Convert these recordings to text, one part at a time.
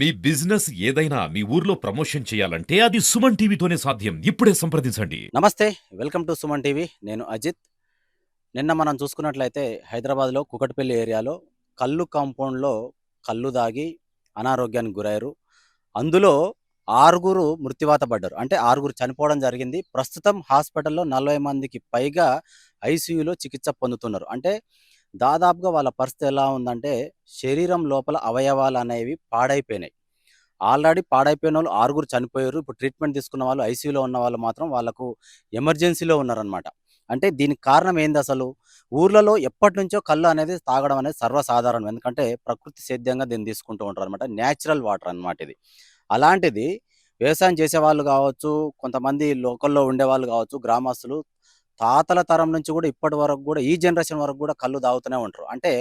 మీ business ఏదైనా మీ ఊర్లో promotion చేయాలంటే అది సుమన్ టీవీతోనే సాధ్యం. ఇప్పుడే సంప్రదించండి. నమస్తే వెల్కమ్ టు సుమన్ టీవీ. నేను అజిత్. నిన్న మనం చూసుకున్నట్లయితే హైదరాబాద్లో కుకట్పల్లి ఏరియాలో కళ్ళు కాంపౌండ్లో కళ్ళు దాగి అనారోగ్యానికి గురయ్యారు. అందులో ఆరుగురు మృత్యువాత పడ్డారు. అంటే ఆరుగురు చనిపోవడం జరిగింది. ప్రస్తుతం హాస్పిటల్లో నలభై మందికి పైగా ఐసీయూలో చికిత్స పొందుతున్నారు. అంటే దాదాపుగా వాళ్ళ పరిస్థితి ఎలా ఉందంటే శరీరం లోపల అవయవాలు అనేవి పాడైపోయినాయి. ఆల్రెడీ పాడైపోయిన వాళ్ళు ఆరుగురు చనిపోయారు. ఇప్పుడు ట్రీట్మెంట్ తీసుకున్న వాళ్ళు ఐసీయూలో ఉన్న వాళ్ళు మాత్రం వాళ్ళకు ఎమర్జెన్సీలో ఉన్నారనమాట అంటే దీనికి కారణం ఏంది అసలు? ఊర్లలో ఎప్పటి నుంచో కళ్ళు అనేది తాగడం అనేది సర్వసాధారణం. ఎందుకంటే ప్రకృతి సేద్యంగా దీన్ని తీసుకుంటూ ఉంటారు అనమాట న్యాచురల్ వాటర్ అన్నమాట ఇది. అలాంటిది వ్యవసాయం చేసే వాళ్ళు కావచ్చు కొంతమంది లోకల్లో ఉండే వాళ్ళు కావచ్చు గ్రామస్తులు తాతల తరం నుంచి కూడా ఇప్పటి వరకు కూడా ఈ జనరేషన్ వరకు కూడా కళ్ళు తాగుతూనే ఉంటారు. అంటే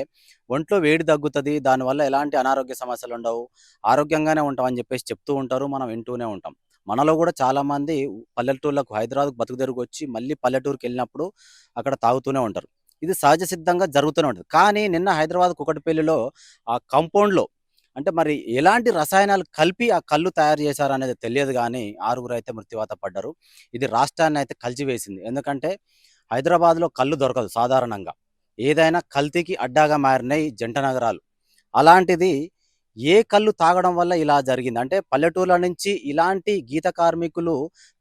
ఒంట్లో వేడి తగ్గుతుంది దానివల్ల ఎలాంటి అనారోగ్య సమస్యలు ఉండవు ఆరోగ్యంగానే ఉంటాం అని చెప్పేసి చెప్తూ ఉంటారు మనం వింటూనే ఉంటాం. మనలో కూడా చాలామంది పల్లెటూళ్ళకు హైదరాబాద్ బతుకు తెరుగు వచ్చి మళ్ళీ పల్లెటూరుకి వెళ్ళినప్పుడు అక్కడ తాగుతూనే ఉంటారు. ఇది సహజ సిద్ధంగా జరుగుతూనే ఉంటుంది. కానీ నిన్న హైదరాబాద్ కుకటిపల్లిలో ఆ కంపౌండ్లో అంటే మరి ఎలాంటి రసాయనాలు కలిపి ఆ కళ్ళు తయారు చేశారు అనేది తెలియదు కానీ ఆరుగురు అయితే మృత్యువాత పడ్డారు. ఇది రాష్ట్రాన్ని అయితే కలిచివేసింది ఎందుకంటే హైదరాబాద్లో కళ్ళు దొరకదు సాధారణంగా. ఏదైనా కల్తీకి అడ్డాగా మారినాయి జంట నగరాలు. అలాంటిది ఏ కళ్ళు తాగడం వల్ల ఇలా జరిగింది? అంటే పల్లెటూర్ల నుంచి ఇలాంటి గీత కార్మికులు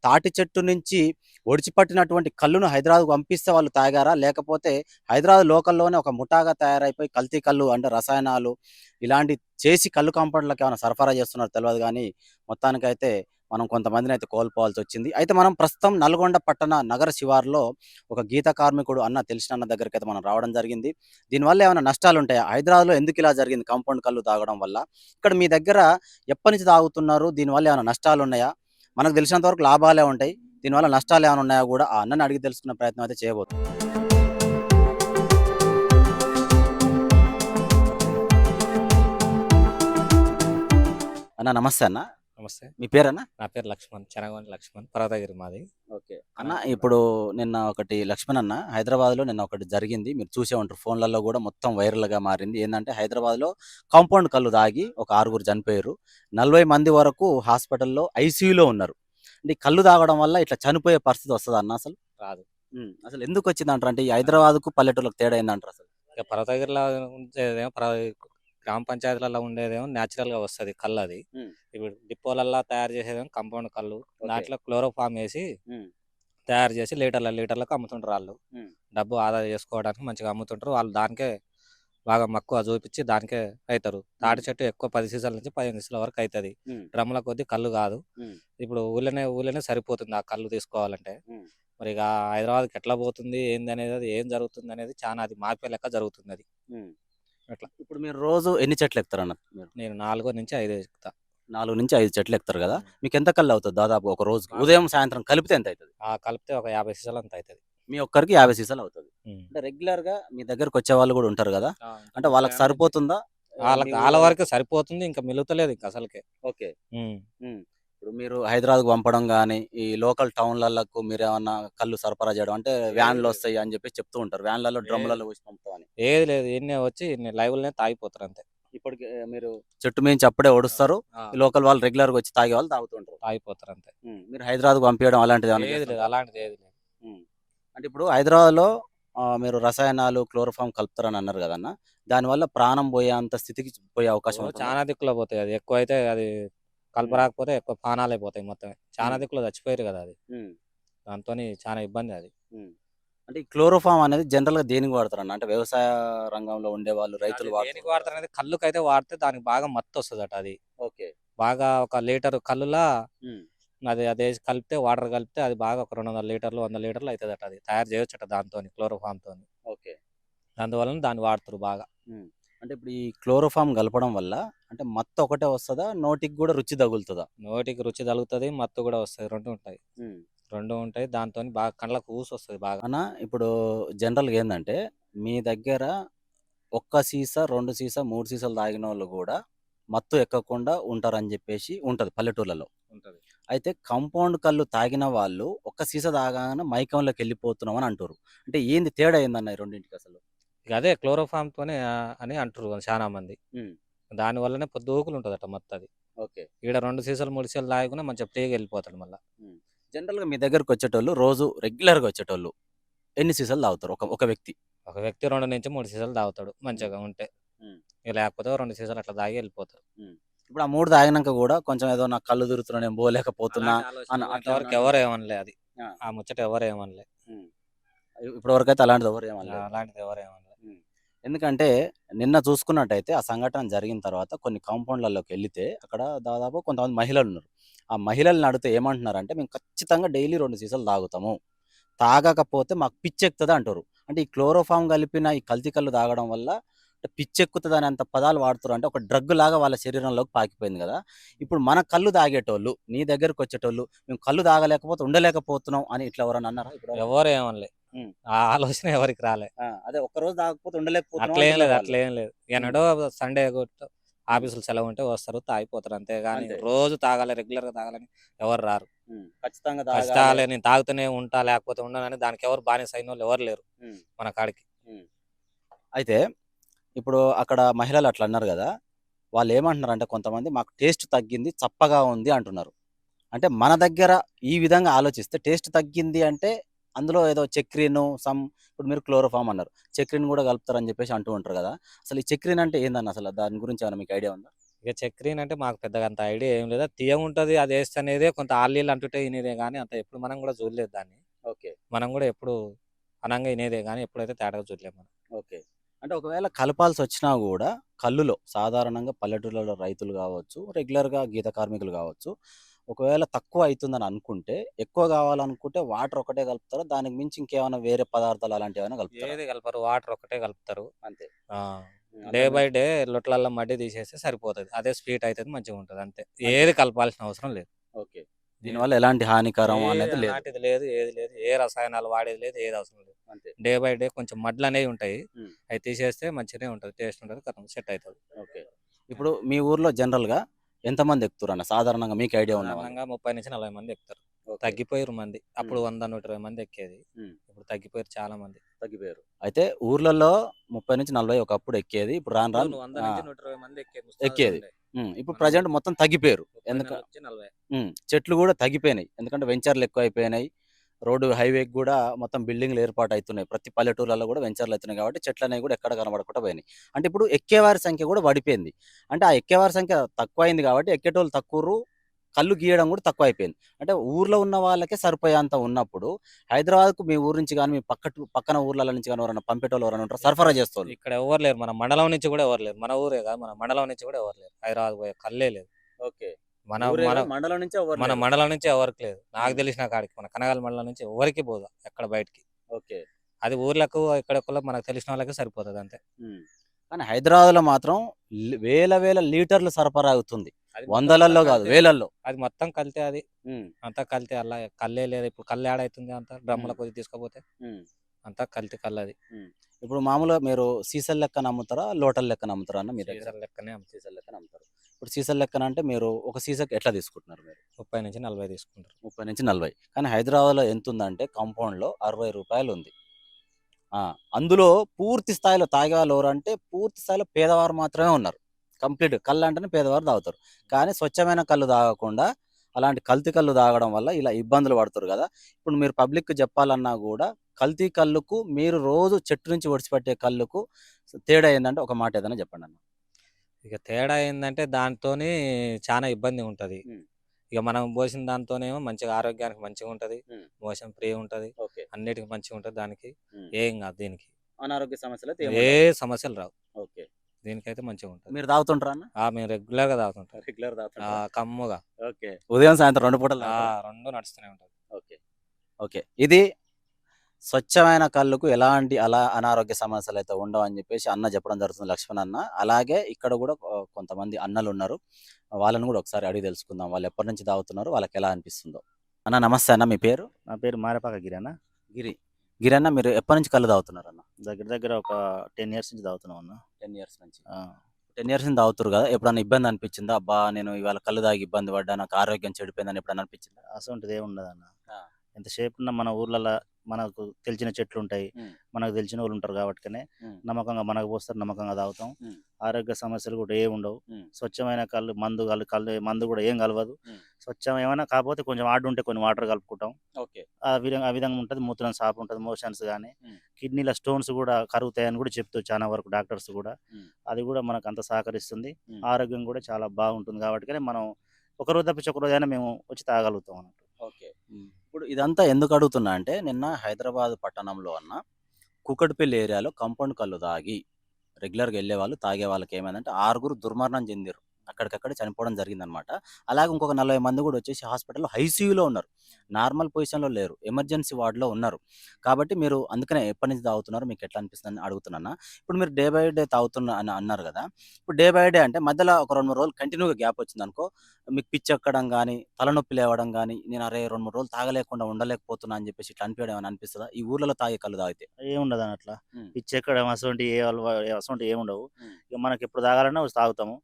తాటి చెట్టు నుంచి ఒడిచిపట్టినటువంటి కళ్ళును హైదరాబాద్ పంపిస్తే వాళ్ళు తాగారా? లేకపోతే హైదరాబాద్ లోకల్లోనే ఒక ముఠాగా తయారైపోయి కల్తీ కళ్ళు అంటే రసాయనాలు ఇలాంటి చేసి కళ్ళు కాంపౌండ్లకు ఏమైనా సరఫరా చేస్తున్నారు తెలియదు కానీ మొత్తానికైతే మనం కొంతమందిని అయితే కోల్పోవాల్సి వచ్చింది. అయితే మనం ప్రస్తుతం నల్గొండ పట్టణ నగర శివారులో ఒక గీత కార్మికుడు అన్న తెలిసిన అన్న దగ్గరికి అయితే మనం రావడం జరిగింది. దీనివల్ల ఏమైనా నష్టాలు ఉంటాయా హైదరాబాద్లో ఎందుకు ఇలా జరిగింది కాంపౌండ్ కళ్ళు తాగడం వల్ల? ఇక్కడ మీ దగ్గర ఎప్పటి నుంచి తాగుతున్నారు? దీనివల్ల ఏమైనా నష్టాలు ఉన్నాయా మనకు తెలిసినంత వరకు లాభాలే ఉంటాయి. దీనివల్ల నష్టాలు ఏమైనా ఉన్నాయా కూడా ఆ అన్నని అడిగి తెలుసుకునే ప్రయత్నం అయితే చేయబోతుంది అన్న నమస్తే అన్న. నమస్తే. మీ పేరన్నా? నా పేరు లక్ష్మణ్ చెనగోని లక్ష్మణ్ పర్వతగిరి మాది. ఓకే. అన్న ఇప్పుడు నిన్న ఒకటి లక్ష్మణ్ అన్న హైదరాబాద్లో నిన్న ఒకటి జరిగింది. మీరు చూసే ఉంటారు ఫోన్లలో కూడా మొత్తం వైరల్గా మారింది. ఏంటంటే హైదరాబాద్లో కాంపౌండ్ కళ్ళు దాగి ఒక ఆరుగురు చనిపోయారు. నలభై మంది వరకు హాస్పిటల్లో ఐసీయూలో ఉన్నారు. అంటే కళ్ళు తాగడం వల్ల ఇట్లా చనిపోయే పరిస్థితి వస్తుంది అన్న అసలు? రాదు. అసలు ఎందుకు వచ్చింది అంటారు అంటే ఈ హైదరాబాద్కు పల్లెటూరులకు తేడా ఏందంటారు అసలు? ఇక పర్వతగిరిలో ఉండేదేమో గ్రామ పంచాయతీలలో ఉండేదేమో natural గా వస్తుంది కళ్ళు అది. ఇప్పుడు డిపోలల్లో తయారు చేసేదేమో కంపౌండ్ కళ్ళు. దాంట్లో క్లోరోఫామ్ వేసి. తయారు చేసి లీటర్ల లీటర్లకు అమ్ముతుంటారు వాళ్ళు. డబ్బు ఆదా చేసుకోవడానికి మంచిగా అమ్ముతుంటారు వాళ్ళు దానికే బాగా మక్కువ చూపించి దానికే అవుతారు తాటి చెట్టు ఎక్కువ పది సీసాల నుంచి పదిహేను సీసాల వరకు అవుతుంది. డ్రమ్ల కొద్ది కళ్ళు కాదు. ఇప్పుడు ఊళ్ళోనే ఊళ్ళోనే సరిపోతుంది ఆ కళ్ళు తీసుకోవాలంటే. మరి ఇక హైదరాబాద్కి ఎట్లా పోతుంది ఏంది అనేది అది ఏం జరుగుతుంది అనేది చాలా అది మాఫియా లెక్క జరుగుతుంది అది. అట్లా. ఇప్పుడు మీరు రోజు ఎన్ని చెట్లు ఎక్కుతారు అన్న నేను నాలుగో నుంచి ఐదు ఎక్కుతా నాలుగు నుంచి ఐదు చెట్లు ఎక్కుతారు కదా. మీకు ఎంత కళ్ళు అవుతుంది దాదాపు ఒక రోజు ఉదయం సాయంత్రం కలిపితే ఎంత అవుతుంది ఆ కలిపితే ఒక యాభై సీసాలు అంత అవుతుంది మీ ఒక్కరికి యాభై సీసాలు అవుతుంది. అంటే రెగ్యులర్గా మీ దగ్గరకు వచ్చే వాళ్ళు కూడా ఉంటారు కదా? అంటే వాళ్ళకి సరిపోతుందా? వాళ్ళకి వాళ్ళ వరకు సరిపోతుంది ఇంకా మిలుతలేదు ఇంకా అసలుకే. ఓకే. ఇప్పుడు మీరు హైదరాబాద్ పంపడం కానీ ఈ లోకల్ టౌన్లకు మీరు ఏమన్నా కళ్ళు సరఫరా చేయడం అంటే వ్యాన్లు వస్తాయి అని చెప్పి చెప్తూ ఉంటారు. వ్యాన్లలో డ్రమ్లలో పోసి పంపుతామని. ఏది లేదు. ఎన్నే వచ్చి ఇన్ని లైవ్లనే తాగిపోతారు అంతే. ఇప్పటికి మీరు చెట్టు మించి అప్పుడే ఈ లోకల్ వాళ్ళు రెగ్యులర్గా వచ్చి తాగే వాళ్ళు తాగుతుంటారు తాగిపోతారు అంతే. మీరు హైదరాబాద్ పంపించడం అలాంటిది? అలాంటిది ఏది లేదు. అంటే ఇప్పుడు హైదరాబాద్లో మీరు రసాయనాలు క్లోరోఫామ్ కలుపుతారని అన్నారు కదన్న. దానివల్ల ప్రాణం పోయే అంత స్థితికి పోయే అవకాశం ఉంటుందా? చాలా దిక్కులో పోతాయి. అది ఎక్కువ అయితే అది కలపరాకపోతే ఎక్కువ పానాలు అయిపోతాయి మొత్తం. చాలా. దిక్కులో చచ్చిపోయారు కదా అది. ఉమ్. దాంతో చాలా ఇబ్బంది అది. అంటే ఈ క్లోరోఫామ్ అనేది జనరల్గా దేనికి వాడతారన్న? అంటే వ్యవసాయ రంగంలో ఉండే వాళ్ళు రైతులు అది దేనికి వాడుతారు అనేది కళ్ళుకి అయితే వాడితే దానికి బాగా మత్తు వస్తుంది అది. ఓకే. బాగా ఒక లీటర్ కళ్ళులా ఉమ్. అది అదే కలిపితే వాటర్ కలిపితే అది బాగా ఒక రెండు వందల లీటర్లు వంద లీటర్లు అవుతుంది అది. తయారు చేయొచ్చట దాంతో క్లోరోఫామ్తో ఓకే. అందువలన దాన్ని వాడుతారు బాగా. అంటే ఇప్పుడు ఈ క్లోరోఫామ్ కలపడం వల్ల అంటే మత్తు ఒకటే వస్తుందా? నోటికి కూడా రుచి తగులుతుందా? నోటికి రుచి తగులుతుంది మత్తు కూడా వస్తుంది. రెండు ఉంటాయి. రెండు ఉంటాయి. దాంతో బాగా కళ్ళకు ఊసి వస్తుంది బాగా. అన్న ఇప్పుడు జనరల్గా ఏంటంటే మీ దగ్గర ఒక్క సీసా రెండు సీసా మూడు సీసాలు తాగిన వాళ్ళు కూడా మత్తు ఎక్కకుండా ఉంటారని చెప్పేసి ఉంటది పల్లెటూర్లలో. ఉంటది. అయితే కాంపౌండ్ కళ్ళు తాగిన వాళ్ళు ఒక్క సీసా తాగానే మైకంలోకి వెళ్ళిపోతున్నాం అని అంటారు అంటే ఏంది తేడా ఏందన్న ఈ రెండింటికి అసలు? ఇక అదే క్లోరోఫామ్ తోనే అని అంటారు చాలా మంది. దాని వల్లనే పొద్దుకులు మత్తు అది ఓకే. ఈడ రెండు సీసాలు మూడు సీసాలు తాగకుండా మంచిగా ఫ్రీగా వెళ్ళిపోతాడు మళ్ళీ. జనరల్గా మీ దగ్గరకు వచ్చేటోళ్ళు రోజు రెగ్యులర్గా వచ్చేటోళ్ళు ఎన్ని సీసాలు తాగుతారు? ఒక ఒక వ్యక్తి. ఒక వ్యక్తి రెండు నుంచి మూడు సీసాలు తాగుతాడు మంచిగా ఉంటే. లేకపోతే రెండు సీసాలు అట్లా తాగి వెళ్ళిపోతాడు. ఇప్పుడు ఆ మూడు తాగినాక కూడా కొంచెం ఏదో నాకు కళ్ళు తిరుగుతున్నా నేను పోలేకపోతున్నా ఇంతవరకు ఏమన్నా- ఎవరు ఏమనలే అది. ఆ. ముచ్చట ఎవరు ఏమనలే. ఇప్పటి వరకు అయితే అలాంటిది ఎవరు ఏమనలేదు. అలాంటిది ఎవరు ఏమనలే ఎందుకంటే నిన్న చూసుకున్నట్టయితే ఆ సంఘటన జరిగిన తర్వాత కొన్ని కాంపౌండ్లలోకి వెళ్తే అక్కడ దాదాపు కొంతమంది మహిళలు ఉన్నారు. ఆ మహిళల్ని అడిగితే ఏమంటున్నారంటే మేము ఖచ్చితంగా డైలీ రెండు సీసాలు తాగుతాము. తాగకపోతే మాకు పిచ్చెక్కుతుంది అంటారు. అంటే ఈ క్లోరోఫామ్ కలిపిన ఈ కల్తీ కళ్ళు తాగడం వల్ల పిచ్చెక్కుతుంది అని అంత పదాలు వాడుతారు అంటే ఒక డ్రగ్ లాగా వాళ్ళ శరీరంలోకి పాకిపోయింది కదా. ఇప్పుడు మన కళ్ళు తాగేటోళ్ళు నీ దగ్గరకు వచ్చేటోళ్ళు మేము కళ్ళు తాగలేకపోతే ఉండలేకపోతున్నాం అని ఇట్లా ఎవరన్నా అన్నారా? ఇప్పుడు ఎవరు ఏమనలే. ఆ ఆలోచన ఎవరికి రాలే. అదే ఒక్క రోజు తాగకపోతే ఉండలేకపోతున్నాం అట్లేం లేదు అట్లేం లేదు. ఎన్నడో సండే ఆఫీసులు సెలవు ఉంటే వస్తారు తాగిపోతారు అంతే కానీ. రోజు తాగాలి రెగ్యులర్గా తాగాలని ఎవరు రారు. ఖచ్చితంగా తాగాలి. నేను తాగుతూనే ఉంటా లేకపోతే ఉండనని దానికి ఎవరు బానిస అయిన వాళ్ళు ఎవరు లేరు. మన కాడికి. అయితే ఇప్పుడు అక్కడ మహిళలు అట్లా అన్నారు కదా వాళ్ళు ఏమంటున్నారు అంటే కొంతమంది మాకు టేస్ట్ తగ్గింది చప్పగా ఉంది అంటున్నారు. అంటే మన దగ్గర ఈ విధంగా ఆలోచిస్తే టేస్ట్ తగ్గింది అంటే అందులో ఏదో చక్రీను సమ్ ఇప్పుడు మీరు క్లోరోఫామ్ అన్నారు. చక్రీన్ కూడా కలుపుతారని చెప్పేసి అంటూ ఉంటారు కదా. అసలు ఈ చక్రీన్ అంటే ఏందన్న అసలు దాని గురించి ఏమైనా మీకు ఐడియా ఉందా? ఇక చక్రీన్ అంటే మాకు పెద్దగా అంత ఐడియా ఏం లేదా. తీయం ఉంటది అది వేస్తే అనేది కొంత ఆలీలు అంటుంటే వినేదే కానీ అంత ఎప్పుడు మనం కూడా చూడలేదు దాన్ని. ఓకే. మనం కూడా ఎప్పుడు అనంగా వినేదే కానీ ఎప్పుడైతే తేడాగా చూడలేదు మనం. ఓకే. అంటే ఒకవేళ కలపాల్సి వచ్చినా కూడా కళ్ళులో సాధారణంగా పల్లెటూళ్ళలో రైతులు కావచ్చు రెగ్యులర్గా గీత కార్మికులు కావచ్చు ఒకవేళ తక్కువ అవుతుందని అనుకుంటే ఎక్కువ కావాలనుకుంటే వాటర్ ఒకటే కలుపుతారు? దానికి మించి ఇంకేమైనా వేరే పదార్థాలు అలాంటివి ఏమైనా కలుపుతారు? ఏది కలపరు. వాటర్ ఒకటే కలుపుతారు. అంతే. డే బై డే లొట్లల్లో మడ్డి తీసేస్తే సరిపోతుంది. అదే స్వీట్ అవుతుంది మంచిగా ఉంటుంది అంతే. ఏది కలపాల్సిన అవసరం లేదు. ఓకే. దీనివల్ల ఎలాంటి హానికరం అనేది లేదు. అలాంటిది లేదు ఏది లేదు ఏ రసాయనాలు వాడేది లేదు ఏది అవసరం లేదు. అంతే. డే బై డే కొంచెం మడ్లు అనేవి ఉంటాయి. అవి తీసేస్తే మంచిగానే ఉంటుంది టేస్ట్ ఉంటుంది కథం సెట్ అవుతుంది. ఓకే. ఇప్పుడు మీ ఊర్లో జనరల్గా ఎంతమంది ఎక్కుతారు అన్న సాధారణంగా మీకు ఐడియా ఉన్న ముప్పై నుంచి నలభై మంది ఎక్కుతారు. తగ్గిపోయారు మంది. అప్పుడు వంద నూట ఇరవై మంది ఎక్కేది. ఇప్పుడు తగ్గిపోయారు చాలా మంది. తగ్గిపోయారు. అయితే ఊర్లలో ముప్పై నుంచి నలభై ఒకప్పుడు ఎక్కేది ఇప్పుడు రాను రాను వంద ఆ, నుంచి నూట ఇరవై మంది ఎక్కేది. ఇప్పుడు ప్రజెంట్ మొత్తం తగ్గిపోయారు. ముప్పై ఎందుక నెలల నుంచి నలభై. ఉమ్, చెట్లు కూడా తగ్గిపోయినాయి. ఎందుకంటే వెంచర్లు ఎక్కువ అయిపోయినాయి రోడ్డు హైవేకి కూడా మొత్తం బిల్డింగ్లు ఏర్పాటు అవుతున్నాయి ప్రతి పల్లెటూర్లలో కూడా వెంచర్లు అవుతున్నాయి కాబట్టి చెట్లు అనేవి కూడా ఎక్కడ కనబడకుండా పోయినాయి. అంటే ఇప్పుడు ఎక్కేవారి సంఖ్య కూడా పడిపోయింది అంటే ఆ ఎక్కేవారి సంఖ్య తక్కువ అయింది కాబట్టి ఎక్కేటోళ్ళు తక్కువ కళ్ళు గీయడం కూడా తక్కువ అయిపోయింది అంటే ఊర్లో ఉన్న వాళ్ళకే సరిపోయేంత ఉన్నప్పుడు హైదరాబాద్కు మీ ఊరు నుంచి కానీ మీ పక్క పక్కన ఊర్ల నుంచి కానీ ఎవరైనా పంపేటోళ్ళు ఎవరైనా ఉంటారు? సరఫరా చేస్తారు ఇక్కడ ఎవరు లేరు. మన మండలం నుంచి కూడా ఎవరు లేరు. మన ఊరే కాదు. మన మండలం నుంచి కూడా ఎవరు లేరు. హైదరాబాద్ పోయే కళ్ళే లేదు. ఓకే. మన మన మండలం నుంచి మన మండలం నుంచి ఎవరికి లేదు. నాకు తెలిసిన కాడికి మన కనగాల మండలం నుంచి ఎవరికి పోదు ఎక్కడ బయటికి. ఓకే. అది ఊర్లకు ఎక్కడెక్కడ మనకు తెలిసిన వాళ్ళకి సరిపోతుంది అంతే. కానీ హైదరాబాద్లో మాత్రం వేల వేల లీటర్లు సరఫరా అవుతుంది. మొత్తం కాదు. వేలల్లో. అది మొత్తం కలితే అది. అంతా కలితే అలా కళ్ళే లేదు. ఇప్పుడు కళ్ళు ఏడైతుంది అంత డ్రమ్ముల. కొద్ది తీసుకపోతే. అంతా కలితే కళ్ళు అది. ఇప్పుడు మామూలుగా మీరు సీసల్ లెక్కన అమ్ముతారా లోటల్ లెక్కన అమ్ముతారా అన్న మీ దగ్గర? సీసాల లెక్కనే. సీసల్ లెక్కన అమ్ముతారు ఇప్పుడు సీసల్ లెక్కన అంటే మీరు ఒక సీసకి ఎట్లా తీసుకుంటున్నారు మీరు? ముప్పై నుంచి నలభై తీసుకుంటారు. ముప్పై నుంచి నలభై. కానీ హైదరాబాద్లో ఎంత ఉందంటే కాంపౌండ్లో అరవై రూపాయలు ఉంది. ఆ, అందులో పూర్తి స్థాయిలో తాగే వాళ్ళు ఎవరు అంటే పూర్తి స్థాయిలో పేదవారు మాత్రమే ఉన్నారు. కంప్లీట్ కళ్ళు అంటేనే పేదవారు తాగుతారు. కానీ స్వచ్ఛమైన కళ్ళు తాగకుండా అలాంటి కల్తీ కళ్ళు తాగడం వల్ల ఇలా ఇబ్బందులు పడుతారు కదా. ఇప్పుడు మీరు పబ్లిక్ చెప్పాలన్నా కూడా కల్తీ కళ్ళుకు మీరు రోజు చెట్టు నుంచి ఒడిచిపెట్టే కళ్ళుకు తేడా ఏంటంటే ఒక మాట ఏదైనా చెప్పండి అన్న. ఇక తేడా ఏంటంటే దాంతోని చాలా ఇబ్బంది ఉంటది. ఇక మనం పోసిన దాంతోనేమో మంచిగా ఆరోగ్యానికి మంచిగా ఉంటది. మోషన్ ఫ్రీ ఉంటది. ఓకే. అన్నిటికి మంచిగా ఉంటది దానికి. ఏం కాదు దీనికి. అనారోగ్య సమస్యలు ఏ. సమస్యలు రావు. ఓకే. దీనికైతే మంచిగా ఉంటది. మీరు తాగుతుంటారా అన్న? ఆ మేము రెగ్యులర్గా తాగుతుంటాం. రెగ్యులర్ ఆ కమ్ముగా. ఓకే. ఉదయం సాయంత్రం రెండు పూటలు ఆ తాగుతారా? రెండు నడుస్తూనే ఉంటది. ఓకే. ఓకే. ఇది స్వచ్ఛమైన కళ్ళకు ఎలాంటి అలా అనారోగ్య సమస్యలు అయితే ఉండవు అని చెప్పేసి అన్న చెప్పడం జరుగుతుంది లక్ష్మణ్ అన్న. అలాగే ఇక్కడ కూడా కొంతమంది అన్నలు ఉన్నారు. వాళ్ళని కూడా ఒకసారి అడిగి తెలుసుకుందాం. వాళ్ళు ఎప్పటి నుంచి తాగుతున్నారు? వాళ్ళకి ఎలా అనిపిస్తుందో. అన్న నమస్తే అన్న. మీ పేరు? నా పేరు మారపాక గిరన్న గిరి. గిరి అన్న మీరు ఎప్పటి నుంచి కళ్ళు తాగుతున్నారు అన్న? దగ్గర దగ్గర ఒక టెన్ ఇయర్స్ నుంచి తాగుతున్నాం అన్న. టెన్ ఇయర్స్ నుంచి. ఆ, టెన్ ఇయర్స్ నుంచి తాగుతారు కదా. ఎప్పుడన్నా ఇబ్బంది అనిపించిందా? అబ్బా నేను ఇవాళ కళ్ళు తాగి ఇబ్బంది పడ్డా నాకు ఆరోగ్యం చెడిపోయిందని ఎప్పుడన్నా అనిపించిందా? అసొంటిది ఏమి ఉండదు అన్న. ఎంతసేపు ఉన్న మన ఊర్లలో మనకు తెలిసిన చెట్లు ఉంటాయి. మనకు తెలిసిన వాళ్ళు ఉంటారు కాబట్టినే. నమ్మకంగా మనకు పోస్తారు నమ్మకంగా తాగుతాం. ఆరోగ్య సమస్యలు కూడా ఏమి ఉండవు. స్వచ్ఛమైన కళ్ళు మందు కళ్ళు కళ్ళు మందు కూడా ఏం కలవదు. స్వచ్ఛం ఏమైనా కాకపోతే కొంచెం ఆడు ఉంటే కొన్ని వాటర్ కలుపుకుంటాం ఓకే ఆ విధంగా ఆ విధంగా ఉంటుంది మూత్రం సాపు ఉంటుంది మోషన్స్ కానీ. కిడ్నీల స్టోన్స్ కూడా కరుగుతాయని కూడా చెప్తూ చాలా వరకు డాక్టర్స్ కూడా. అది కూడా మనకు అంత సహకరిస్తుంది. ఆరోగ్యం కూడా చాలా బాగుంటుంది కాబట్టి మనం ఒక రోజు తప్పించి ఒక రోజైనా మేము వచ్చి తాగలుగుతాం అన్నట్టు ఓకే ఇప్పుడు ఇదంతా ఎందుకు అడుగుతున్నా అంటే నిన్న హైదరాబాద్ పట్టణంలో అన్న కుకట్పల్లి ఏరియాలో కంపౌండ్ కళ్ళు తాగి రెగ్యులర్గా వెళ్ళే వాళ్ళు తాగే వాళ్ళకి ఏమైందంటే ఆరుగురు దుర్మరణం చెందిరు అక్కడికక్కడ చనిపోవడం జరిగిందనమాట. అలాగే ఇంకొక నలభై మంది కూడా వచ్చేసి హాస్పిటల్లో ఐసీయూలో ఉన్నారు. నార్మల్ పొజిషన్లో లేరు. ఎమర్జెన్సీ వార్డులో ఉన్నారు. కాబట్టి మీరు అందుకనే ఎప్పటి నుంచి తాగుతున్నారు? మీకు ఎట్లా అనిపిస్తుంది అని అడుగుతున్నా ఇప్పుడు మీరు డే బై డే తాగుతున్నా అని అన్నారు కదా! ఇప్పుడు డే బై డే అంటే మధ్యలో ఒక రెండు మూడు రోజులు కంటిన్యూగా గ్యాప్ వచ్చింది అనుకో మీకు పిచ్చి ఎక్కడం కానీ తలనొప్పి లేవడం కానీ నేను అరే రెండు మూడు రోజులు తాగలేకుండా ఉండలేకపోతున్నా అని చెప్పేసి ఇట్లా అనిపించడం ఏమైనా అనిపిస్తుందా? ఈ ఊర్లలో తాగే కళ్ళు తాగితే. ఏముండదు అని అట్లా. ఉమ్. పిచ్చి ఎక్కడం అసలు ఏ అసలు ఏముండవు. ఇక మనకి ఎప్పుడు తాగాలన్నా తాగుతాము.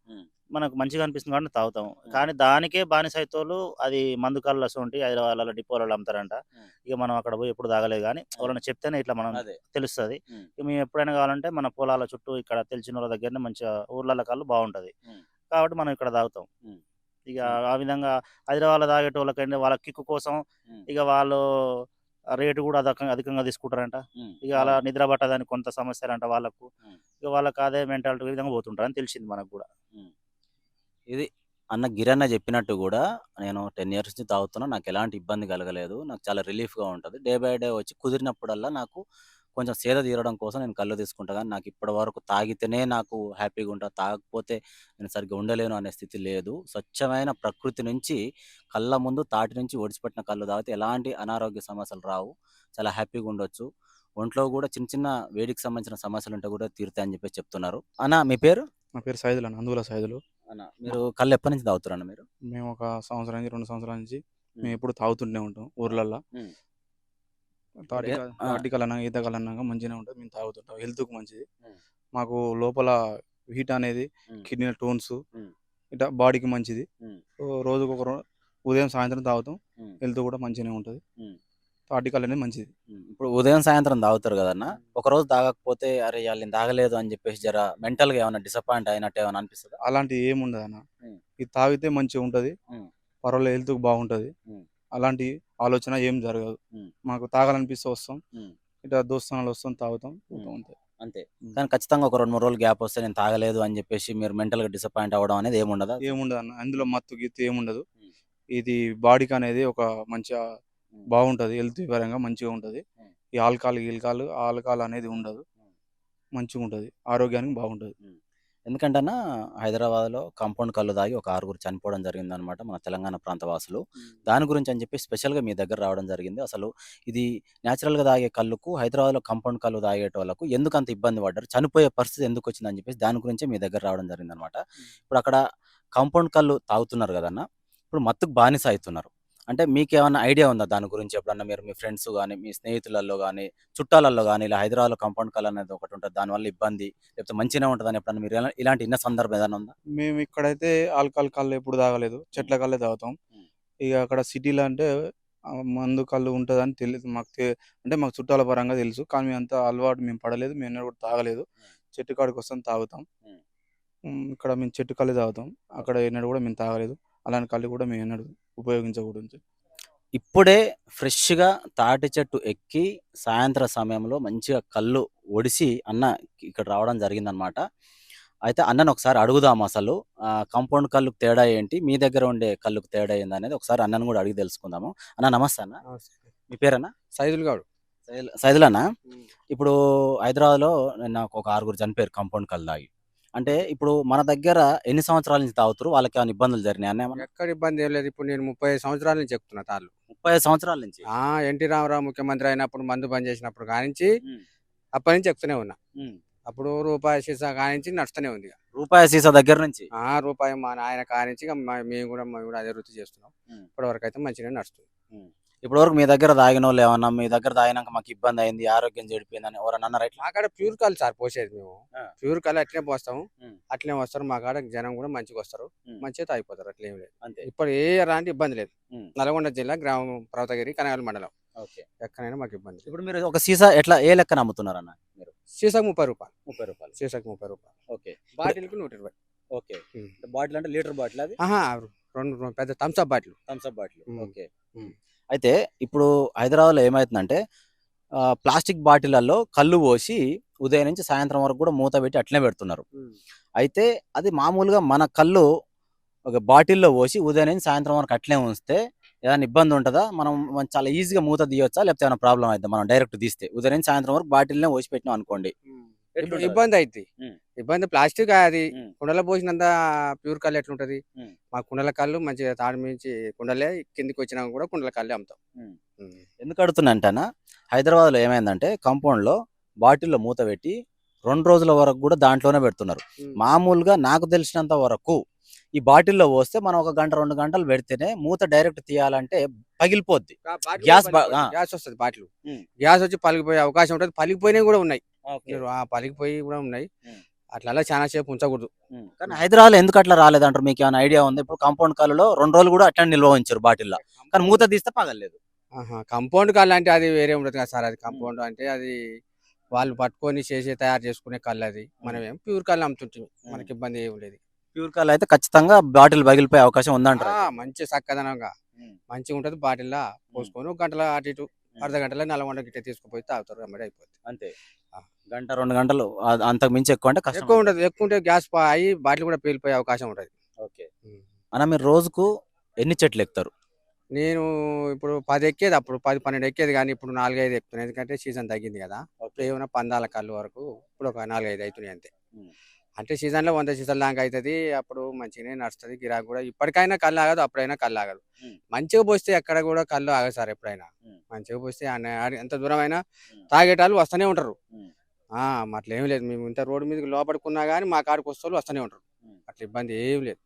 మనకు మంచిగా అనిపిస్తుంది కాబట్టి తాగుతాము కానీ దానికే బానిస అయితోళ్ళు అది మందు కళ్ళు అసలు హైదరాబాద్లో డిపోలలో అమ్ముతారంట. ఇక మనం అక్కడ పోయి ఎప్పుడు తాగలేదు కానీ వాళ్ళని చెప్తేనే ఇట్లా మనం తెలుస్తుంది. ఇక మేము ఎప్పుడైనా కావాలంటే మన పొలాల చుట్టూ ఇక్కడ తెలిసిన వాళ్ళ దగ్గరనే మంచిగా ఊర్లలో కళ్ళు బాగుంటది. కాబట్టి మనం ఇక్కడ తాగుతాం. ఇక ఆ విధంగా హైదరాబాద్లో తాగేటోళ్ళకంటే వాళ్ళ కిక్కు కోసం. ఇక వాళ్ళు రేటు కూడా అధికంగా అధికంగా తీసుకుంటారంట. ఇక అలా నిద్ర పట్టదని కొంత సమస్యలంట వాళ్ళకు. ఇక వాళ్ళకి అదే మెంటాలిటీ విధంగా పోతుంటారని తెలిసింది మనకు కూడా ఇది అన్న గిరన్న చెప్పినట్టు కూడా నేను టెన్ ఇయర్స్ నుంచి తాగుతున్నా. నాకు ఎలాంటి ఇబ్బంది కలగలేదు. నాకు చాలా రిలీఫ్గా ఉంటుంది. డే బై డే వచ్చి కుదిరినప్పుడల్లా నాకు కొంచెం సేద తీరడం కోసం నేను కళ్ళు తీసుకుంటా. కానీ నాకు ఇప్పటి వరకు తాగితేనే నాకు హ్యాపీగా ఉంటా. తాగకపోతే నేను సరిగ్గా ఉండలేను అనే స్థితి లేదు. స్వచ్ఛమైన ప్రకృతి నుంచి కళ్ళ ముందు తాటి నుంచి ఒడిచిపెట్టిన కళ్ళు తాగితే ఎలాంటి అనారోగ్య సమస్యలు రావు. చాలా హ్యాపీగా ఉండొచ్చు. ఒంట్లో కూడా చిన్న చిన్న వేడికి సంబంధించిన సమస్యలు ఉంటే కూడా తీరుతాయని చెప్పి చెప్తున్నారు. అన్న మీ పేరు? నా పేరు సైదులు అన్న. అందువల్ల సైదులు. అన్న మీరు కళ్ళు ఎప్పటి నుంచి తాగుతారన్న మీరు మేము ఒక సంవత్సరం నుంచి రెండు సంవత్సరాల నుంచి మ్మ్. ఎప్పుడు తాగుతుంటూనే ఉంటాం ఊర్లల్లో మ్మ్. తాటి. తాటికలన్నా ఈత కలన్నాక మంచిగానే ఉంటుంది మేము తాగుతుంటాం హెల్త్కి మంచిది. మాకు లోపల హీట్ అనేది. Kidney stones. ఇట్లా బాడీకి మంచిది. సో రోజుకు ఒక రో- ఉదయం సాయంత్రం తాగుతాం. హెల్త్ కూడా మంచిగానే ఉంటుంది. తాటికల్ అనేది మంచిది ఇప్పుడు ఉదయం సాయంత్రం తాగుతారు కదన్న ఒక రోజు తాగకపోతే అరే ఇవాళ నేను తాగలేదు అని చెప్పేసి జర మెంటల్గా ఏమైనా డిసప్పాయింట్ అయినట్టు ఏమైనా అనిపిస్తుందా అలాంటివి ఏముండదు అన్న మ్మ్. ఇది తాగితే మంచిగా ఉంటుంది. పర్వాలేదు హెల్త్కి బాగుంటుంది. అలాంటి ఆలోచన ఏం జరగదు. మాకు తాగాలనిపిస్తే వస్తాం. ఇట్లా దోస్తానాలు వస్తాం తాగుతాం. అంతే అంతే. కానీ ఖచ్చితంగా ఒక రెండు మూడు రోజులు గ్యాప్ వస్తే నేను తాగలేదు అని చెప్పేసి మీరు మెంటల్గా డిసప్పాయింట్ అవ్వడం అనేది ఏముండదా ఏముండదు అన్న అందులో మత్తు గిత్తు ఏముండదు. ఇది బాడీకి అనేది ఒక మంచిగా ఉమ్. బాగుంటది హెల్త్ పరంగా మంచిగా ఉంటది. ఈ ఆల్కహాల్ గిల్కాల్ ఆల్కహాల్ అనేది ఉండదు. మంచిగా ఉంటది ఆరోగ్యానికి బాగుంటది. ఎందుకంటే హైదరాబాద్లో కాంపౌండ్ కళ్ళు తాగి ఒక ఆరుగురు చనిపోవడం జరిగింది అనమాట మన తెలంగాణ ప్రాంత వాసులు. దాని గురించి అని చెప్పి స్పెషల్గా మీ దగ్గర రావడం జరిగింది. అసలు ఇది న్యాచురల్గా తాగే కళ్ళుకు హైదరాబాద్లో కాంపౌండ్ కళ్ళు తాగేటోళ్ళకు ఎందుకు అంత ఇబ్బంది పడ్డారు? చనిపోయే పరిస్థితి ఎందుకు వచ్చిందని చెప్పేసి దాని గురించే మీ దగ్గర రావడం జరిగింది అనమాట ఇప్పుడు అక్కడ కాంపౌండ్ కళ్ళు తాగుతున్నారు కదన్న ఇప్పుడు మత్తుకు బానిస అవుతున్నారు. అంటే మీకు ఏమైనా ఐడియా ఉందా? దాని గురించి ఎప్పుడన్నా మీరు మీ ఫ్రెండ్స్ కానీ మీ స్నేహితులలో కానీ చుట్టాలలో కానీ ఇలా హైదరాబాద్లో కాంపౌండ్ కళ్ళు అనేది ఒకటి ఉంటుంది దానివల్ల ఇబ్బంది లేకపోతే మంచిగానే ఉంటుందని ఎప్పుడన్నా మీరు ఇలా- ఇలాంటి ఇన్న సందర్భం ఏదైనా ఉందా? మేము ఇక్కడైతే ఆల్కహాల్ కళ్ళు ఎప్పుడు తాగలేదు చెట్ల కళ్ళే తాగుతాం. ఇక అక్కడ సిటీలో అంటే మందు కళ్ళు ఉంటుందని తెలియదు మాకు అంటే మాకు చుట్టాల పరంగా తెలుసు కానీ మేము అంత అలవాటు మేము పడలేదు మేము కూడా తాగలేదు. చెట్టు కాడికి వస్తాం తాగుతాం. ఇక్కడ మేము చెట్టు కళ్ళు తాగుతాం అక్కడ ఎన్నడూ కూడా మేము తాగలేదు. అలాంటి కళ్ళు కూడా మేము ఎన్నడూ ఉపయోగించకూడదు. ఇప్పుడే ఫ్రెష్గా తాటి చెట్టు ఎక్కి సాయంత్రం సమయంలో మంచిగా కళ్ళు ఒడిసి అన్న ఇక్కడ రావడం జరిగిందనమాట. అయితే అన్నను ఒకసారి అడుగుదాం అసలు కాంపౌండ్ కళ్ళుకు తేడా ఏంటి? మీ దగ్గర ఉండే కళ్ళుకు తేడా ఏంది అనేది ఒకసారి అన్నను కూడా అడిగి తెలుసుకుందాము. అన్న నమస్తే అన్న. మీ పేరన్నా? సైజులు కాడు సైదుల్- సైదులన్నా ఇప్పుడు హైదరాబాద్లో నాకు ఒక ఆరుగురు చనిపోయారు కాంపౌండ్ కళ్ళు తాగి. అంటే ఇప్పుడు మన దగ్గర ఎన్ని సంవత్సరాల నుంచి తాగుతారు వాళ్ళకి ఏమైనా ఇబ్బందులు జరిగినాయి? అన్న? ఎక్కడ ఇబ్బంది ఏం లేదు. ఇప్పుడు నేను ముప్పై ఐదు సంవత్సరాల నుంచి చెప్తున్నా తాళ్ళు. ముప్పై ఐదు సంవత్సరాల నుంచి? ఆ ఎన్టీ రామారావు ముఖ్యమంత్రి అయినప్పుడు మందు బంద్ చేసినప్పుడు కానించి అప్పటి నుంచి చెప్తూనే ఉన్నా. అప్పుడు రూపాయి సీసా కానించి నడుస్తూనే ఉంది ఇక. రూపాయి సీసా దగ్గర నుంచి? ఆ రూపాయి మా నాయన కానించి ఇక మా- మేము కూడా మేము కూడా అదే వృత్తి చేస్తున్నాం. ఉమ్. ఇప్పటి వరకు అయితే మంచిగా నడుస్తుంది. ఇప్పటి వరకు మీ దగ్గర తాగిన వాళ్ళు ఏమన్నా మీ దగ్గర తాగినాక మాకు ఇబ్బంది అయింది ఆరోగ్యం చెడిపోయిందని ఎవరన్నా అన్నారా ఇట్లా? మా కాడ ప్యూర్ కాల్ సార్ పోసేది మేము. ప్యూర్ కాల్ అట్లనే పోస్తాము. ఉమ్. అట్లనే వస్తారు మా కాడ జనం కూడా మంచిగా వస్తారు. మంచిగా తాగిపోతారు అట్లేం లేదు. అంతే. ఇప్పుడు ఏ ఎలాంటి ఇబ్బంది లేదు. నల్గొండ జిల్లా గ్రామం పర్వతగిరి కనగల్ మండలం. ఓకే. ఎక్కడైనా మాకు ఇబ్బంది. ఇప్పుడు మీరు ఒక సీసా ఎట్లా ఏ లెక్కన అమ్ముతున్నారన్న మీరు? సీసాకు ముప్పై రూపాయలు. ముప్పై రూపాయలు. సీసాకు ముప్పై రూపాయలు. ఓకే. బాటిల్కి నూట ఇరవై. ఓకే. బాటిల్ అంటే లీటర్ బాటిల్ అది? రెండు పెద్ద Thums Up bottle. Thums Up bottle. Okay. అయితే ఇప్పుడు హైదరాబాద్లో ఏమవుతుందంటే ఆ, ప్లాస్టిక్ బాటిళ్ళలో కళ్ళు పోసి ఉదయం నుంచి సాయంత్రం వరకు కూడా మూత పెట్టి అట్లనే పెడుతున్నారు. అయితే అది మామూలుగా మన కళ్ళు ఒక బాటిల్లో పోసి ఉదయం నుంచి సాయంత్రం వరకు అట్లే ఉంచితే ఏదైనా ఇబ్బంది ఉంటుందా? మనం మనం చాలా ఈజీగా మూత తీయొచ్చా? లేకపోతే ఏమైనా ప్రాబ్లం అవుతుందా? మనం డైరెక్ట్ తీస్తే. ఉదయం నుంచి సాయంత్రం వరకు బాటిల్నే పోసి పెట్టినాం అనుకోండి? ఇబ్బంది అవుతుంది. ఇబ్బంది ప్లాస్టిక్ అది. కుండలో పోసినంత ప్యూర్ కళ్ళు ఎట్లుంటది. మా కుండల కళ్ళు మంచిగా తాడు మించి కుండలే కిందికి వచ్చినా కూడా కుండల కళ్ళే అమ్ముతాం. ఎందుకు అడుగుతున్నా హైదరాబాద్లో ఏమైందంటే కాంపౌండ్లో బాటిల్లో మూత పెట్టి రెండు రోజుల వరకు కూడా దాంట్లోనే పెడుతున్నారు. మామూలుగా నాకు తెలిసినంత వరకు ఈ బాటిల్లో పోస్తే మనం ఒక గంట రెండు గంటలు పెడితేనే మూత డైరెక్ట్ తీయాలంటే పగిలిపోద్ది గ్యాస్. గ్యాస్ వస్తుంది బాటిల్. గ్యాస్ వచ్చి పలిగిపోయే అవకాశం ఉంటుంది పలిగిపోయినవి కూడా ఉన్నాయి మీరు ఆ పలిగిపోయి కూడా ఉన్నాయి. అట్లా చాలా సేపు ఉంచకూడదు. కానీ హైదరాబాద్ ఎందుకు అట్లా రాలేదంటారు మీకు ఏమైనా ఐడియా ఉంది? ఇప్పుడు కాంపౌండ్ కాలులో రెండు రోజులు కూడా అట్లా నిల్వ ఉంచారు బాటిల్లో. కానీ మూత తీస్తే పగలలేదు. కంపౌండ్ కళ్ళు అంటే అది వేరే ఉండదు కదా సార్. అది కంపౌండ్ అంటే అది వాళ్ళు పట్టుకొని చేసి తయారు చేసుకునే కళ్ళు అది. మనం ఏం ప్యూర్ కళ్ళు అమ్ముతుంటుంది మనకి ఇబ్బంది ఏం లేదు. ప్యూర్ కాల్ అయితే ఖచ్చితంగా బాటిల్ పగిలిపోయే అవకాశం ఉందంటారు ఆ, మంచి చక్కదనంగా. మంచిగా ఉంటది బాటిల్లా పోసుకొని ఒక గంటల అటు ఇటు అర్ధ గంటల నలగొండ గిట్ట తీసుకుపోయి తాగుతారు. అమ్మడి అయిపోతుంది అంతే. గంట రెండు గంటలు. అంతకు మించి ఎక్కువ అంటే కష్టం. ఎక్కువ ఉండదు. ఎక్కువ ఉంటే గ్యాస్ పా- అయ్యి బాటిల్ కూడా పేలిపోయే అవకాశం ఉంటుంది. ఓకే. అన్న మీరు రోజుకు ఎన్ని చెట్లు ఎక్కుతారు? నేను ఇప్పుడు పది ఎక్కేది అప్పుడు పది పన్నెండు ఎక్కేది కానీ ఇప్పుడు నాలుగైదు ఎక్కుతున్నాయి. ఎందుకంటే సీజన్ తగ్గింది కదా. ఇప్పుడు ఏమైనా పందాల కళ్ళు వరకు ఇప్పుడు ఒక నాలుగైదు అవుతున్నాయి అంతే. అంటే season లో వంద సీజన్ దాకా అవుతుంది అప్పుడు మంచిగానే నడుస్తుంది గిరాకు కూడా. ఇప్పటికైనా కళ్ళు ఆగదు అప్పుడైనా కళ్ళు ఆగదు. మంచిగా పోస్తే ఎక్కడ కూడా కళ్ళు ఆగదు సార్ ఎప్పుడైనా. మంచిగా పోస్తే ఎంత దూరం అయినా. తాగేటాళ్ళు వస్తూనే ఉంటారు. అట్లా ఏం లేదు. మేము ఇంత రోడ్డు మీదకి లోపడుకున్నా కానీ మా కాడికి వస్తే వస్తూనే ఉంటారు. అట్లా ఇబ్బంది ఏం లేదు.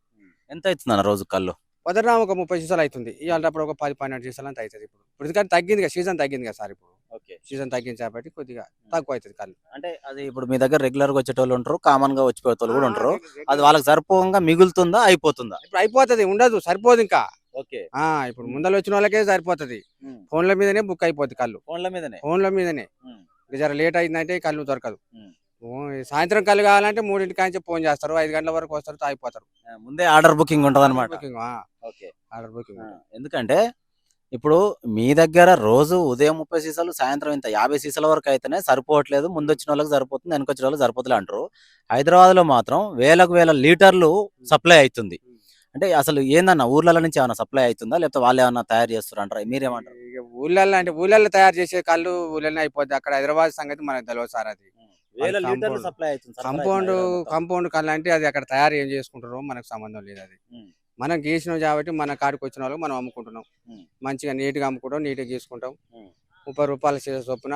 ఎంత అవుతుంది అన్న రోజు కళ్ళు? వదరా ఒక ముప్పై సీసాలు అవుతుంది. ఇవాళ అప్పుడు ఒక పది పన్నెండు సీసాలు అంత అవుతుంది ఇప్పుడు. ఇప్పుడు ఎందుకంటే తగ్గింది కదా సీజన్ తగ్గింది కదా సార్ ఇప్పుడు. ఓకే. సీజన్ తగ్గింది కాబట్టి కొద్దిగా తక్కువ అవుతుంది కళ్ళు. అంటే అది ఇప్పుడు మీ దగ్గర రెగ్యులర్గా వచ్చేటోళ్ళు ఉంటారు కామన్గా వచ్చిపోయేటోళ్ళు కూడా ఉంటారు. అది వాళ్ళకి సరిపోగా మిగులుతుందా అయిపోతుందా? ఇప్పుడు అయిపోతుంది ఉండదు సరిపోదు ఇంకా. ఓకే. ఆ ఇప్పుడు ముందర వచ్చిన వాళ్ళకే సరిపోతుంది. ఫోన్ల మీదనే బుక్ అయిపోద్ది కళ్ళు. ఫోన్ల మీదనే? ఫోన్ల మీదనే. జర లేట్ అయిందంటే కళ్ళు దొరకదు. సాయంత్రం కళ్ళు కావాలంటే మూడింటి కాంచి ఫోన్ చేస్తారు ఐదు గంటల వరకు వస్తారు తాగిపోతారు. ఆ, ముందే ఆర్డర్ బుకింగ్ ఉంటది అనమాట ఆర్డర్ బుకింగ్ ఎందుకంటే ఇప్పుడు మీ దగ్గర రోజు ఉదయం ముప్పై సీసాలు సాయంత్రం ఇంత యాభై సీసాల వరకు అయితేనే సరిపోవట్లేదు. ముందు వచ్చిన వాళ్ళకి సరిపోతుంది వెనకొచ్చిన వాళ్ళకి సరిపోతుంది అంటారు. హైదరాబాద్లో మాత్రం వేలకు వేల లీటర్లు సప్లై అవుతుంది అంటే అసలు ఏందన్న ఊర్ల నుంచి ఏమైనా సప్లై అవుతుందా లేకపోతే వాళ్ళు ఏమైనా తయారు చేస్తారు అంటారా మీరేమంటారు? ఇక ఊళ్ళల్లో అంటే ఊళ్ళల్లో తయారు చేసే కళ్ళు ఊళ్ళలోనే అయిపోద్ది. అక్కడ హైదరాబాద్ సంగతి మనకు తెలియదు సార్ అది. వేల లీటర్లు. సప్లై అవుతుంది. కంపౌండ్. కంపౌండ్ కళ్ళు అంటే అది అక్కడ తయారు ఏం చేసుకుంటారో మనకు సంబంధం లేదు అది. మనం గీసినాం కాబట్టి మన కాడికి వచ్చిన వాళ్ళకి మనం అమ్ముకుంటున్నాం. మంచిగా నీట్గా అమ్ముకుంటాం నీట్గా గీసుకుంటాం. ముప్పై రూపాయల సీసా చొప్పున.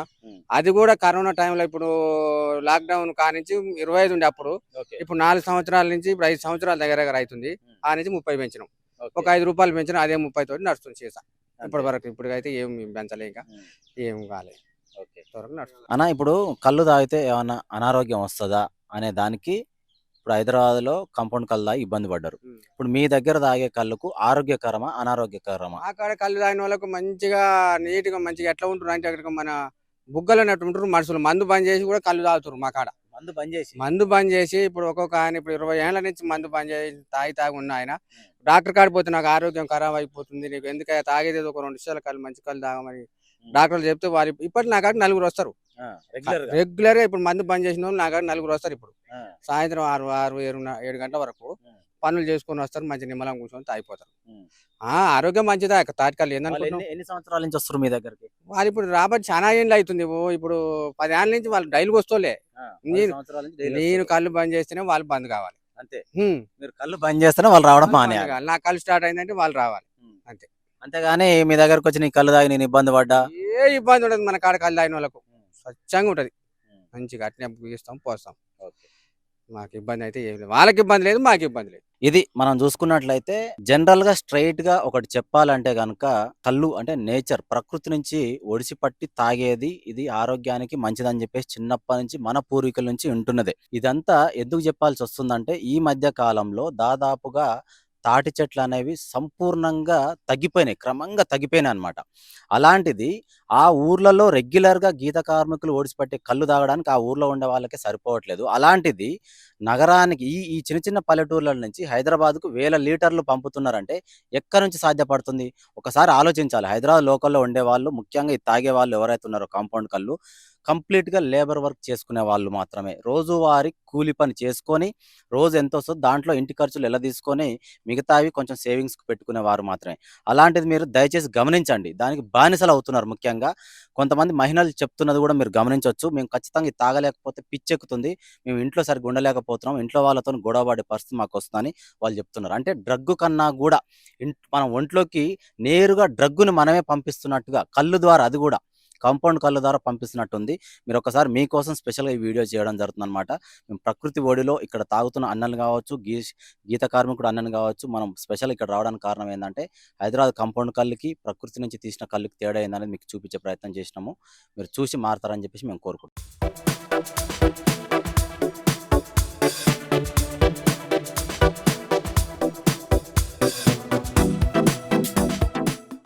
అది కూడా కరోనా టైంలో ఇప్పుడు లాక్డౌన్ కానించి ఇరవై ఐదు ఉండే అప్పుడు. ఇప్పుడు నాలుగు సంవత్సరాల నుంచి ఇప్పుడు ఐదు సంవత్సరాల దగ్గర దగ్గర అవుతుంది. ఆ నుంచి ముప్పై పెంచినాం. ఒక ఐదు రూపాయలు పెంచినాం అదే ముప్పై తోటి నడుస్తుంది సీసా. ఇప్పటి వరకు ఇప్పుడు అయితే ఏం పెంచలే ఇంకా. ఏం కాలేదు అన్న ఇప్పుడు కళ్ళు తాగితే ఏమైనా అనారోగ్యం వస్తుందా అనే దానికి ఇప్పుడు హైదరాబాద్లో కాంపౌండ్ కళ్ళు తాగి ఇబ్బంది పడ్డారు. ఇప్పుడు మీ దగ్గర తాగే కళ్ళకు ఆరోగ్యకరమా అనారోగ్యకరమా? ఆ కాడ కళ్ళు తాగిన వాళ్ళకు మంచిగా నీట్గా మంచిగా ఎట్లా ఉంటున్నారు అంటే అక్కడ మన బుగ్గలు ఉంటారు మనుషులు. మందు బంద్ చేసి కూడా కళ్ళు తాగుతారు మా కాడ. మందు బంద్ చేసి? మందు బంద్ చేసి ఇప్పుడు ఒక్కొక్క ఆయన ఇప్పుడు ఇరవై ఏళ్ళ నుంచి మందు బంద్ చేసి తాగి తాగి ఉన్న ఆయన. డాక్టర్ కాడికి పోతే నాకు ఆరోగ్యం ఖరాబ్ అయిపోతుంది. నీకు ఎందుకంటే తాగేది ఒక రెండు విషయాలు కళ్ళు మంచి కళ్ళు తాగమని డాక్టర్లు చెప్తే వారి ఇప్పటి నా నలుగురు వస్తారు. రెగ్యులర్గా? ఇప్పుడు మందు బంద్ చేసిన వాళ్ళు నా నలుగురు వస్తారు ఇప్పుడు. సాయంత్రం ఆరు ఆరు ఏడు ఏడు గంటల వరకు. పనులు చేసుకొని వస్తారు మంచి నిమ్మలం కూర్చొని తాగిపోతారు. ఆ. ఆరోగ్యం మంచిదా తాటికాలు ఎన్ని సంవత్సరాల నుంచి వస్తారు మీ దగ్గరికి? వాళ్ళు ఇప్పుడు రాబట్టి చాలా ఏళ్ళు అవుతుంది ఇప్పుడు పది ఏళ్ళ నుంచి వాళ్ళు డైలీ వస్తోలే. నేను-. కళ్ళు బంద్ చేస్తేనే వాళ్ళు బంద్ కావాలి. అంతే. మీరు కళ్ళు బంద్ చేస్తేనే వాళ్ళు రావడం. నా కళ్ళు స్టార్ట్ అయిందంటే వాళ్ళు రావాలి. అంతేగాని మీ దగ్గరకు వచ్చి నీ కళ్ళు తాగి నేను ఇబ్బంది పడ్డా ఏ ఇబ్బంది ఉండదు మన కాడ కళ్ళు తాగిన వాళ్ళకు. స్వచ్ఛంగా ఉంటది. మంచిగా అట్నే ఇస్తాం పోస్తాం ఓకే. మాకు ఇబ్బంది అయితే ఏం లేదు వాళ్ళకి ఇబ్బంది లేదు మాకు ఇబ్బంది లేదు ఇది మనం చూసుకున్నట్లయితే జనరల్గా స్ట్రైట్గా ఒకటి చెప్పాలంటే గనక కళ్ళు అంటే నేచర్ ప్రకృతి నుంచి ఒడిసి పట్టి తాగేది ఇది ఆరోగ్యానికి మంచిదని చెప్పేసి చిన్నప్పటి నుంచి మన పూర్వీకుల నుంచి ఉంటున్నదే ఇదంతా ఎందుకు చెప్పాల్సి వస్తుందంటే ఈ మధ్య కాలంలో దాదాపుగా తాటి చెట్లు అనేవి సంపూర్ణంగా తగ్గిపోయినాయి క్రమంగా తగ్గిపోయినాయి అనమాట అలాంటిది ఆ ఊర్లలో రెగ్యులర్గా గీత కార్మికులు ఓడిసిపెట్టే కళ్ళు తాగడానికి ఆ ఊర్లో ఉండే వాళ్ళకే సరిపోవట్లేదు. అలాంటిది నగరానికి ఈ ఈ చిన్న చిన్న పల్లెటూర్ల నుంచి హైదరాబాద్కు వేల లీటర్లు పంపుతున్నారంటే ఎక్కడి నుంచి సాధ్యపడుతుంది? ఒకసారి ఆలోచించాలి. హైదరాబాద్ లోకల్లో ఉండే వాళ్ళు ముఖ్యంగా ఈ తాగే వాళ్ళు ఎవరైతే ఉన్నారో కాంపౌండ్ కళ్ళు కంప్లీట్గా లేబర్ వర్క్ చేసుకునే వాళ్ళు మాత్రమే. రోజువారి కూలి పని చేసుకొని రోజు ఎంత వస్తుందో దాంట్లో ఇంటి ఖర్చులు ఎలా తీసుకొని మిగతావి కొంచెం సేవింగ్స్కి పెట్టుకునే వారు మాత్రమే. అలాంటిది మీరు దయచేసి గమనించండి. దానికి బానిసలు అవుతున్నారు ముఖ్యంగా. కొంతమంది మహిళలు చెప్తున్నది కూడా మీరు గమనించవచ్చు మేము ఖచ్చితంగా తాగలేకపోతే పిచ్చెక్కుతుంది. మేము ఇంట్లో సరిగ్గా ఉండలేకపోతున్నాం. ఇంట్లో వాళ్ళతో గొడవ పడే పరిస్థితి మాకు వస్తుందని వాళ్ళు చెప్తున్నారు. అంటే డ్రగ్గు కన్నా కూడా మనం ఒంట్లోకి నేరుగా డ్రగ్గుని మనమే పంపిస్తున్నట్టుగా కళ్ళు ద్వారా అది కూడా కాంపౌండ్ కళ్ళు ద్వారా పంపిస్తున్నట్టుంది. మీరు ఒకసారి మీకోసం స్పెషల్గా ఈ వీడియో చేయడం జరుగుతుంది అనమాట మేము ప్రకృతి ఒడిలో ఇక్కడ తాగుతున్న అన్నలు కావచ్చు గీ గీత కార్మికుడు అన్నను కావచ్చు మనం స్పెషల్ ఇక్కడ రావడానికి కారణం ఏంటంటే హైదరాబాద్ కాంపౌండ్ కళ్ళుకి ప్రకృతి నుంచి తీసిన కళ్ళుకి తేడా ఏందనేది మీకు చూపించే ప్రయత్నం చేసినాము. మీరు చూసి మారతారని చెప్పేసి మేము కోరుకుంటున్నాం.